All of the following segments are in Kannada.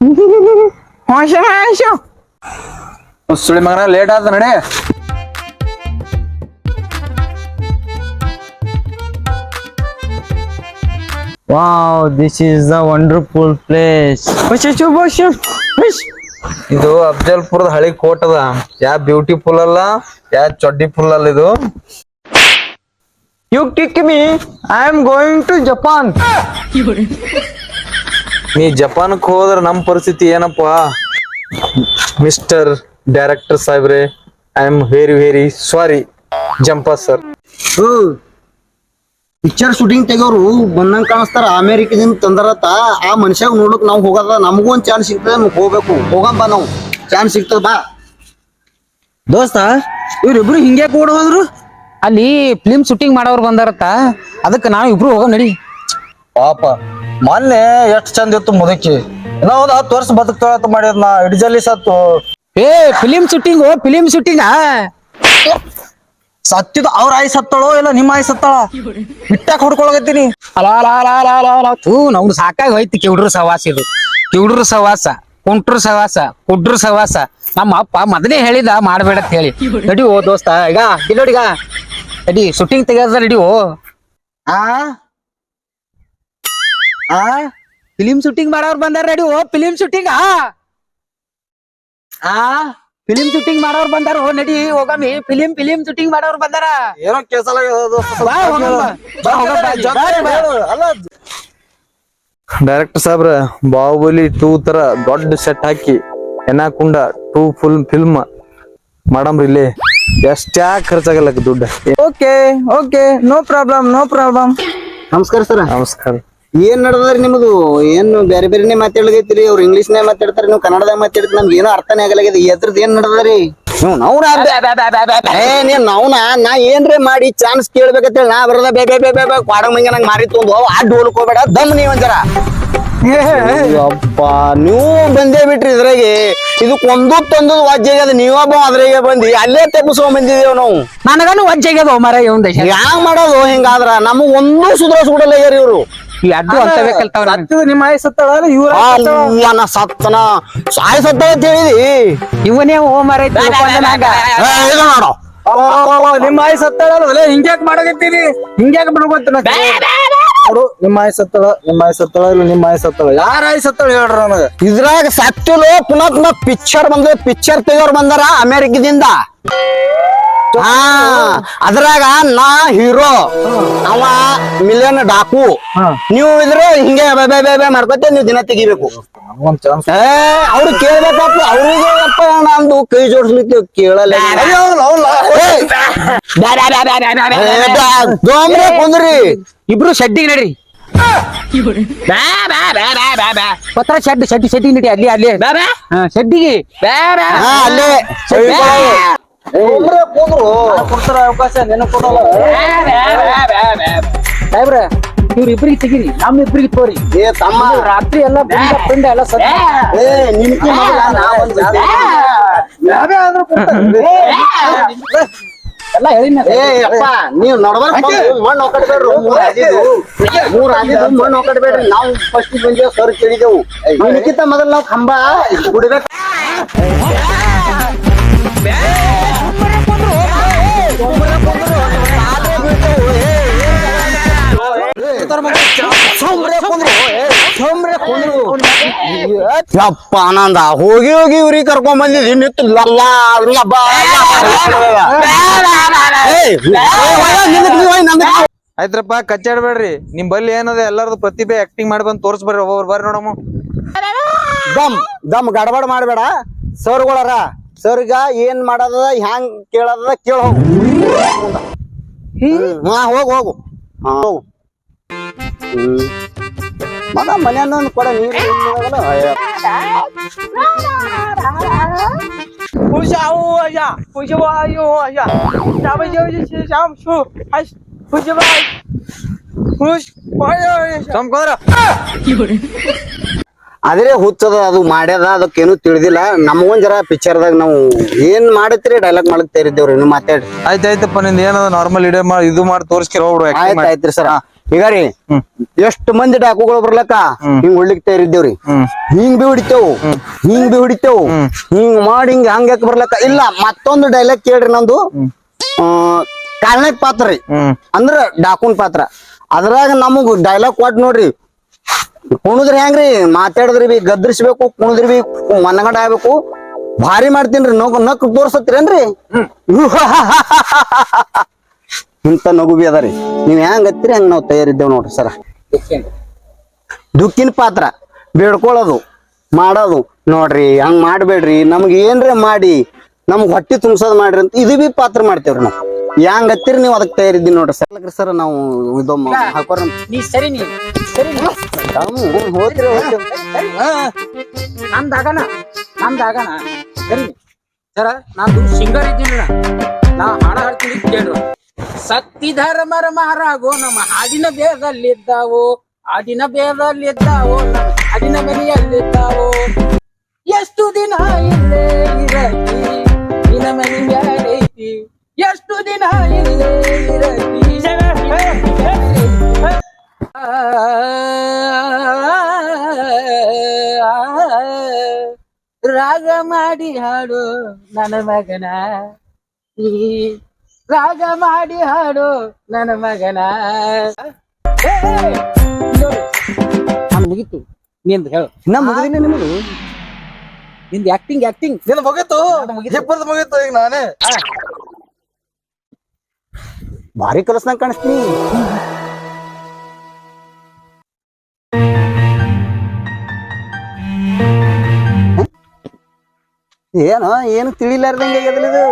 ಸುಳಿ ಮಗನ ಲೇಟ್ ಆದ ನಡೆ. Wow this is the wonderful place ಇದು ಅಬ್ದಲ್ಪುರದ ಹಳಿ ಕೋಟದ ಅದ. ಯಾ ಬ್ಯೂಟಿಫುಲ್ ಅಲ್ಲ ಯಾ ಚೊಡ್ಡಿ ಫುಲ್ ಅಲ್ಲ ಇದು. You kick me I am going to Japan ನೀ ಜಪಾನ್ಕ್ ಹೋದ್ರ ನಮ್ ಪರಿಸ್ಥಿತಿ ಏನಪ್ಪ? ಮಿಸ್ಟರ್ ಡೈರೆಕ್ಟರ್ ಸಾಹೇಬ್ರೆ I am very very sorry ಜಂಪ sir picture shooting ತೆಗೋರು ಬಂದಂಗ್ ಕಾಣಿಸ್ತಾರ. ಅಮೇರಿಕದಿಂದ ತಂದರತ್ತ. ಆ ಮನುಷ್ಯಾಗ ನೋಡಕ್ ನಾವ್ ಹೋಗದ ನಮಗೂ ಒಂದ್ ಚಾನ್ಸ್ ಸಿಗ್ತದ ನಮ್ಗೆ ಹೋಗ್ಬೇಕು. ಹೋಗಂಬ ನಾವು. ಚಾನ್ಸ್ ಸಿಗ್ತದ ಬಾ. ದೋಸ್ತ ಇವ್ರಿಬ್ರು ಹಿಂಗೆ ಕೂಡ ಹೋದ್ರು? ಅಲ್ಲಿ ಫಿಲ್ಮ್ ಶೂಟಿಂಗ್ ಮಾಡೋರು ಬಂದಾರತ್ತ. ಅದಕ್ಕೆ ನಾವು ಇಬ್ರು ಹೋಗೋ ನಡಿ. ಪಾಪ. ಮೊನ್ನೆ ಎಷ್ಟು ಚಂದ ಇತ್ತು ಮುದುಕಿ. ಏನೋ ಒಂದ್ ಹತ್ತು ವರ್ಷ ಬದುಕ್ತಾಳತ್ತ ಮಾಡ್ಯದ್ ನಾ ಇಡ್ಜಲ್ಲಿ ಸತ್ತು. ಏ ಫಿಲಿಮ್ ಶೂಟಿಂಗ್ ಫಿಲಿಮ್ ಶೂಟಿಂಗ್? ಸತ್ತಿದ ಅವ್ರ ಆಯ್ ಸತ್ತಾಳೋ ಇಲ್ಲ ನಿಮ್ಮ ಆಯ್ ಸತ್ತಾಳ? ಬಿಟ್ಟಾಕ್ ಹೊಡ್ಕೊಳಗತ್ತೀನಿ ಅಲಾ ಅಲ ಅಲ ಅಲ ಅಲ ಅಲ. ಥೂ ನಮ್ದು ಸಾಕಾಗಿ ಹೋಯ್ತು ಕಿವುಡ್ರ ಸವಾಸ ಇದು. ಕಿವುಡ್ರ ಸವಾಸ ಕುಂಟ್ರ ಸವಾಸ ಕುಡ್ರ ಸವಾಸ. ನಮ್ಮ ಅಪ್ಪ ಮೊದಲೇ ಹೇಳಿದ ಮಾಡ್ಬೇಡ ಅಂತ ಹೇಳಿ. ನಡಿ ಓ ದೋಸ್ತ ಈಗ ಇಲ್ಲೋಡಿಗ ನಡಿ ಶೂಟಿಂಗ್ ತೆಗೆದ ನಡಿ ಓ ಆ? ಆ? ಫಿಲಿಂ ಶೂಟಿಂಗ್ ಮಾಡೋರ್ ಬಂದಾರ ನಡಿ ಓ ಫಿಲಿಂ ಶೂಟಿಂಗ್? ಆ? ಆ ಫಿಲಿಂ ಶೂಟಿಂಗ್ ಮಾಡೋರ್ ಬಂದಾರ ಓ ನಡಿ ಹೋಗಮಿ ಫಿಲಿಂ ಫಿಲಿಂ ಶೂಟಿಂಗ್ ಮಾಡೋರ್ ಬಂದಾರ. ಏನೋ ಬಾ. ಡೈರೆಕ್ಟರ್ ಸಾಬ್ರ ಬಾಹುಬಲಿ ಟೂ ತರ ದೊಡ್ಡ ಸೆಟ್ ಹಾಕಿ ಕುಂಡ ಟೂ ಫುಲ್ ಫಿಲ್ಮ್ ಮಾಡಮ್ರಿ ಇಲ್ಲಿ. ಎಷ್ಟ್ಯಾಕ್ ಖರ್ಚಾಗಲ್ಲ ದುಡ್ಡು. Okay okay no problem no problem. ನಮಸ್ಕಾರ ಸರ್. ನಮಸ್ಕಾರ. ಏನ್ ನಡ್ದದ್ರಿ ನಿಮ್ದು? ಏನು ಬೇರೆ ಬೇರೆನೆ ಮಾತಾಡ್ಲಕೈತ್ರಿ ಅವ್ರು ಇಂಗ್ಲಿಷ್ ನೇ ಮಾತಾಡ್ತಾರೆ ನೀವು ಕನ್ನಡದಾಗ ಮಾತಾಡಿದ್ರೆ ನಮ್ಗೆ ಏನೋ ಅರ್ಥನೇ ಆಗಲಾಗಿದೆ ಎದ್ರದ್ ಏನ್ ನಡ್ದದ್ರಿ? ನೀವು ಏ ನೀನ್ ನಾ ಏನ್ರೇ ಮಾಡಿ ಚಾನ್ಸ್ ಕೇಳ್ಬೇಕಂತೇಳಿ ನಾ ಬರದ ಬೇ ಬೇ ಬೇ ಬೇ ಬೇ ಕ್ವಾಡ ಮಂಗ ನಂಗೆ ಮಾರಿ ತೊಂದು ಅಡ್ಡ ಹೋಗ್ಬೇಡ ದಮ್ ನೀವ್ ಒಂದರ ಅಪ್ಪ ನೀವು ಬಂದೇ ಬಿಟ್ರಿ ಇದ್ರಾಗೆ. ಇದಕ್ ಒಂದು ತಂದು ವಾಜ್ಯ ಆಗ್ಯದ. ನೀವೊಬ್ಬ ಅದ್ರಾಗೆ ಬಂದಿ ಅಲ್ಲೇ ತೆಪ್ಪಿಸ್ಕೊಂಡ್ ಬಂದಿದೇವ್ ನಾವು. ನನಗನು ವಜ್ಜೆಗ್ಯದ ಮರ ಯಾವ ಮಾಡೋದು? ಹಿಂಗಾದ್ರ ನಮಗ್ ಒಂದು ಸುಧಾರಿಸ್ಬಿಡಲ್ಲ ಇವ್ರು. ಈ ಅಡ್ಡು ಅಂತವೇ ಕಲ್ತಾವ ನಾನು ನಿಮ್ಮ ಆಯ್ ಸತ್ತಾಳ ಇವ್ರ ಸತ್ತನ. ಸಾಯ್ ಸತ್ತ ಅಂತ ಹೇಳಿದಿ? ಇವನೇ ಓ ಮರ ಏ, ಇದು ನೋಡು ನಿಮ್ಮ ಆಯ್ ಸತ್ತಾಳ ಹಿಂಗ್ಯಾಕ್ ಮಾಡಕತ್ತೀರಿ ಹಿಂಗ್ಯಾಕ್ ಬಿಡ್ಕೊಂತ ನೋಡು ನಿಮ್ಮ ಆಯ್ ಸತ್ತಾಳ ನಿಮ್ಮ ಆಯ್ ಸತ್ತಾಳ ಇಲ್ಲ ನಿಮ್ಮ ಆಯ್ ಸತ್ತಾಳ ಯಾರ ಆಯ್ ಸತ್ತಾಳ ಹೇಳ್ರಿ ನನಗ? ಇದ್ರಾಗ ಸತ್ತಿಲು ಪುನಃ ಪುನಃ ಪಿಕ್ಚರ್ ಬಂದ ಪಿಕ್ಚರ್ ತೆಗೋರ್ ಬಂದಾರ ಅಮೆರಿಕದಿಂದ. ಹಾ ಅದ್ರಾಗ ನಾ ಹೀರೋ ಅವ ಮಿಲಿಯನ್ ಡಾಕು ನೀವು ಇದ್ರೆ ಹಿಂಗೆ ಬೇ ಬೇ ಬೇ ಮಾಡ್ಕೊತ ನೀವು ದಿನ ತೆಗಿಬೇಕು ಏ ಅವ್ರು ಕೇಳ್ಬೇಕಪ್ಪ ಅವ್ರಿಗೆ ಅಪ್ಪ ನಂದು ಕೈ ಜೋಡಿಸ್ಲಿಕ್ಕೆ ಕೇಳಲ್ಲ ದೋಮ್ರೆ ಕುಂದ್ರಿ ಇಬ್ರು ಶೆಡ್ಡಿಗೆ ನಡ್ರಿ ಪತ್ರ ಶೆಡ್ ಶೆಡ್ ಶೆಡ್ಡಿ ನಡಿ ಅಲ್ಲಿ ಅಲ್ಲಿ ಶೆಡ್ಡಿಗೆ ಹಾ ಅಲ್ಲೇ ದೋಮ್ರೆ ಕುಂದ್ರು. ಕೊಡ್ತಾರ ಅವಕಾಶ ಕೊಡಲ್ಲ. ಸಾಹೇಬ್ರ ತೆಗಿರಿ ನಮ್ ಇಬ್ರಿಗೆ ತೋರಿ. ಏ ತಮ್ಮ. ರಾತ್ರಿ ಎಲ್ಲ ಪಿಂಡ ಪಿಂಡ ಎಲ್ಲ ಏ ಎಲ್ಲ ಹೇಳಿನ ಏ ಅಪ್ಪ ನೀವು ನಡ್ಬರ್ಕ್ ಮಣ್ಣು ಮಣ್ಣ್ ಒಕ್ಕಡ್ಬೇಡ್ರಿ ಮೂರ್ ಆದಿದ್ದು ಮೂರ್ ಆದಿದ್ದು ಮಣ್ಣ್ ಒಕ್ಕಡ್ಬೇಡ್ರಿ ನಾವು ಫಸ್ಟ್ ಬಂದೇವ್ ಸರ್ ಕೇಳಿದೆವು. ನಿನ್ಕಿಂತ ಮೊದಲು ನಾವು ಕಂಬ ಕುಡಿಬೇಕು. ಯಪ್ಪ ಆನಂದ. ಹೋಗಿ ಹೋಗಿ ಇವ್ರಿಗೆ ಕರ್ಕೊಂಡ್ ಬಂದಿದ್ವಿ ನಿತ್ತು ಲಲ್ಲ ಆಯ್ತ್ರಪ್ಪ ಕಚ್ಚಾಡ್ಬೇಡ್ರಿ ನಿಮ್ ಬಲ್ಲಿ ಏನದ? ಎಲ್ಲಾರ್ದು ಪ್ರತಿಭೆ ಆಕ್ಟಿಂಗ್ ಮಾಡಿ ಬಂದ್ ತೋರ್ಸ್ಬರ್ರಿ ಒಬ್ಬೊಬ್ರು ಬರ್ರಿ ನೋಡಮ್ಮ. ದಮ್ ದಮ್ ಗಡಬಡ ಮಾಡ್ಬೇಡ. ಸರ್ಗಳರ ಸರ್ಗ ಏನ್ ಮಾಡದ ಹ್ಯಾಂಗ್ ಕೇಳದ ಕೇಳ ಹೋಗು. ಹ್ಮ್, ಹಾ ಹೋಗು ಹೋಗು. ಹಾ ಹೋಗು. ಮಗ ಮನೆಯನ್ನ ಕೊಡ ನೀರು ಅದ್ರೆ ಹುಚ್ಚದ ಅದು ಮಾಡ್ಯದ ಅದಕ್ಕೇನು ತಿಳಿದಿಲ್ಲ. ನಮಗೊಂದ್ ಜರ ಪಿಕ್ಚರ್ದಾಗ ನಾವು ಏನ್ ಮಾಡತ್ರಿ ಡೈಲಾಗ್ ಮಾಡಕ್ ತೇರಿದ್ದೇವ್ರಿ ನೀವು ಮಾತಾಡ್ರಿ. ಆಯ್ತಾಯ್ತಪ್ಪ ನಿಂದ ಏನದ ನಾರ್ಮಲ್ ಇಡೇ ಮಾಡಿ ಇದು ಮಾಡಿ ತೋರ್ಸ್ಕಿರ ಹೋಗ್ಬಿಡು ಆಯ್ತು ಆಯ್ತ್ರಿ ಸರ್. ಈಗ ರೀ ಎಷ್ಟ್ ಮಂದಿ ಡಾಕುಗಳು ಬರ್ಲಕ್ಕ? ಹಿಂಗ್ ಹೊಡ್ಲಿಕ್ ತಯಾರಿದ್ದೇವ್ರಿ ಹಿಂಗ್ ಬಿ ಹೊಡಿತೇವು. ಹಿಂಗ್ ಬಿ ಹೊಡಿತೇವು. ಹಿಂಗ್ ಮಾಡಿ ಹಿಂಗ್ ಹಂಗ ಬರ್ಲಕ್ಕ? ಇಲ್ಲ ಮತ್ತೊಂದು ಡೈಲಾಗ್ ಕೇಳ್ರಿ ನಂದು. ಆ, ಕಾರಣಕ್ ಪಾತ್ರ ರೀ. ಅಂದ್ರ ಡಾಕುನ್ ಪಾತ್ರ. ಅದ್ರಾಗ ನಮಗ್ ಡೈಲಾಗ್ ಕೊಟ್ ನೋಡ್ರಿ. ಕುಣುದ್ರಿ ಹೆಂಗ್ರಿ? ಮಾತಾಡಿದ್ರಿ ಬಿ ಗದ್ರಿಸ್ಬೇಕು ಕುಣುದ್ರಿ ಬಿ ಮನಗಂಡ ಆಗ್ಬೇಕು. ಭಾರಿ ಮಾಡ್ತೀನ್ರಿ ನಗು ನಕ್ ತೋರ್ಸತ್ರೇನ್ರಿ ಇಂತ ನಗು ಬಿ ಅದಾರಿ ನೀವ್ ಹೆಂಗ್ ಹತ್ತಿರಿ ಹಂಗ ನಾವ್ ತಯಾರಿದ್ದೇವ್ ನೋಡ್ರಿ ಸರ. ದುಃಖಿನ ಪಾತ್ರ ಬೇಡ್ಕೊಳ್ಳೋದು ಮಾಡೋದು ನೋಡ್ರಿ ಹಂಗ್ ಮಾಡಬೇಡ್ರಿ. ನಮ್ಗೆ ಏನ್ರ ಮಾಡಿ ನಮ್ಗ್ ಹೊಟ್ಟಿ ತುಂಬಿಸೋದು ಮಾಡ್ರಿ ಅಂತ ಇದು ಬಿ ಪಾತ್ರ ಮಾಡ್ತೇವ್ರಿ ನಾವು. ಹೆಂಗ್ ಹತ್ತಿರಿ ನೀವು ಅದಕ್ಕೆ ತಯಾರಿದ್ದೀವಿ ನೋಡ್ರಿ ಸರ್. ಸರ್ ನಾವು ಇದು ಹಾಕೋರ ನೀ ಸರಿ ಸರ ನಾನು ಸಿಂಗರ್ ಇದ್ದೀನಿ ನಾ ಹಾಡ ಹಾಡ್ತೀನಿ ಕೇಳ್ರು. ಸತ್ತಿ ಧರ್ಮರ ಮಾರಾಗೋ ನಮ್ಮ ಹಾಡಿನ ಬೇದಲ್ಲಿದ್ದಾವು ಹಾಡಿನ ಬೇದಲ್ಲಿದ್ದಾವು ನಮ್ಮ ಹಾಡಿನ ಮನೆಯಲ್ಲಿದ್ದಾವು. ಎಷ್ಟು ದಿನ ಇಲ್ಲೇ ಇರತಿ ನಿನ್ನ ಮನೆ ಮ್ಯಾಲೈತಿ ಎಷ್ಟು ದಿನ ಇಲ್ಲೇ ಇರತಿ ರಾಗ ಮಾಡಿ ಹಾಡು ನನ್ನ ಮಗನ. ಈ ರಾಗ ಮಾಡಿ ಹಾಡು ನನ್ನ ಮಗನ. ಮುಗಿತು. ನಿಂದ ಹೇಳು. ಇನ್ನ ಮುಗಿದಿಲ್ಲ ನಿಮಗೆ ನಿಂದ ಆಕ್ಟಿಂಗ್ ಆಕ್ಟಿಂಗ್ ನಿನ್ ಮುಗಿತು? ಇಬ್ಬರದು ಮುಗಿತು. ಈಗ ನಾನೇ. ಭಾರಿ ಕಲಸ್ನಂಗ್ ಕಾಣಿಸ್ತೀನಿ. ಏನೋ ಏನು ತಿಳಿಲಾರ್ದಂಗೆ ಆಗ್ಯದಲ್ಲ ಇದು?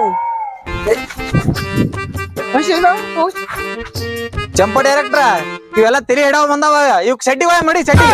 ಚಂಪ ಡೈರೆಕ್ಟ್ರ ಇವೆಲ್ಲ ತಿರಿ ಹಿಡವ ಬಂದಾವ. ಇವ್ ಸೆಟ್ಟಿ ಬಾಯ್ ಮಾಡಿ ಸೆಟ್ಟಿ